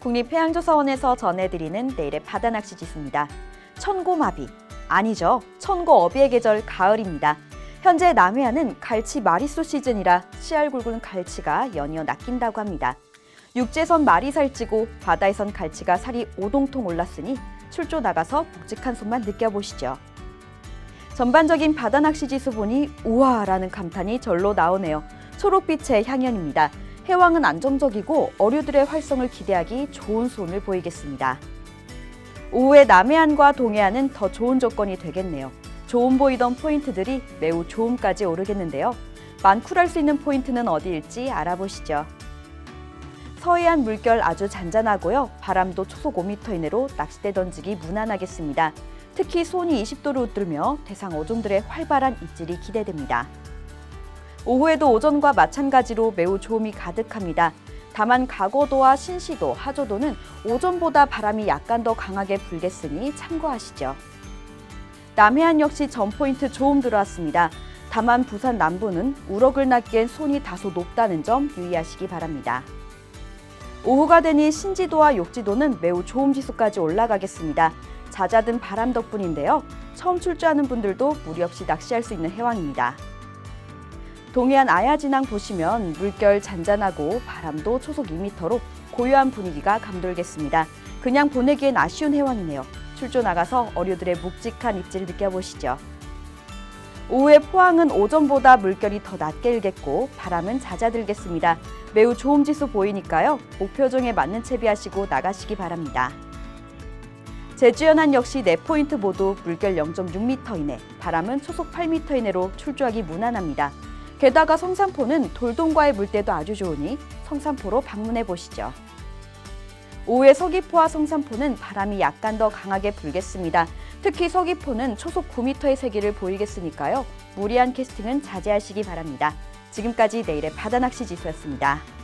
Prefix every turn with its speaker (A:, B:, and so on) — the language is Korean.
A: 국립해양조사원에서 전해드리는 내일의 바다 낚시 지수입니다. 천고마비 아니죠. 천고어비의 계절 가을입니다. 현재 남해안은 갈치 마리수 시즌이라 씨알 굵은 갈치가 연이어 낚인다고 합니다. 육지에선 말이 살찌고 바다에선 갈치가 살이 오동통 올랐으니 출조 나가서 묵직한 손만 느껴보시죠. 전반적인 바다 낚시 지수 보니 우와라는 감탄이 절로 나오네요. 초록빛의 향연입니다. 해왕은 안정적이고 어류들의 활성을 기대하기 좋은 수온을 보이겠습니다. 오후에 남해안과 동해안은 더 좋은 조건이 되겠네요. 좋은 보이던 포인트들이 매우 좋음까지 오르겠는데요. 만쿨할 수 있는 포인트는 어디일지 알아보시죠. 서해안 물결 아주 잔잔하고요. 바람도 초속 5m 이내로 낚싯대 던지기 무난하겠습니다. 특히 손이 20도를 웃들며 대상 어종들의 활발한 입질이 기대됩니다. 오후에도 오전과 마찬가지로 매우 좋음이 가득합니다. 다만 가고도와 신시도, 하조도는 오전보다 바람이 약간 더 강하게 불겠으니 참고하시죠. 남해안 역시 전 포인트 좋음 들어왔습니다. 다만 부산 남부는 우럭을 낚기엔 손이 다소 높다는 점 유의하시기 바랍니다. 오후가 되니 신지도와 욕지도는 매우 좋음 지수까지 올라가겠습니다. 잦아든 바람 덕분인데요. 처음 출조하는 분들도 무리 없이 낚시할 수 있는 해왕입니다. 동해안 아야진항 보시면 물결 잔잔하고 바람도 초속 2m로 고요한 분위기가 감돌겠습니다. 그냥 보내기엔 아쉬운 해왕이네요. 출조 나가서 어류들의 묵직한 입질 느껴보시죠. 오후에 포항은 오전보다 물결이 더 낮게 일겠고 바람은 잦아들겠습니다. 매우 좋은 지수 보이니까요. 목표종에 맞는 채비하시고 나가시기 바랍니다. 제주 연안 역시 4포인트 모두 물결 0.6m 이내, 바람은 초속 8m 이내로 출조하기 무난합니다. 게다가 성산포는 돌돔과의 물때도 아주 좋으니 성산포로 방문해 보시죠. 오후에 서귀포와 성산포는 바람이 약간 더 강하게 불겠습니다. 특히 서귀포는 초속 9m의 세기를 보이겠으니까요. 무리한 캐스팅은 자제하시기 바랍니다. 지금까지 내일의 바다낚시 지수였습니다.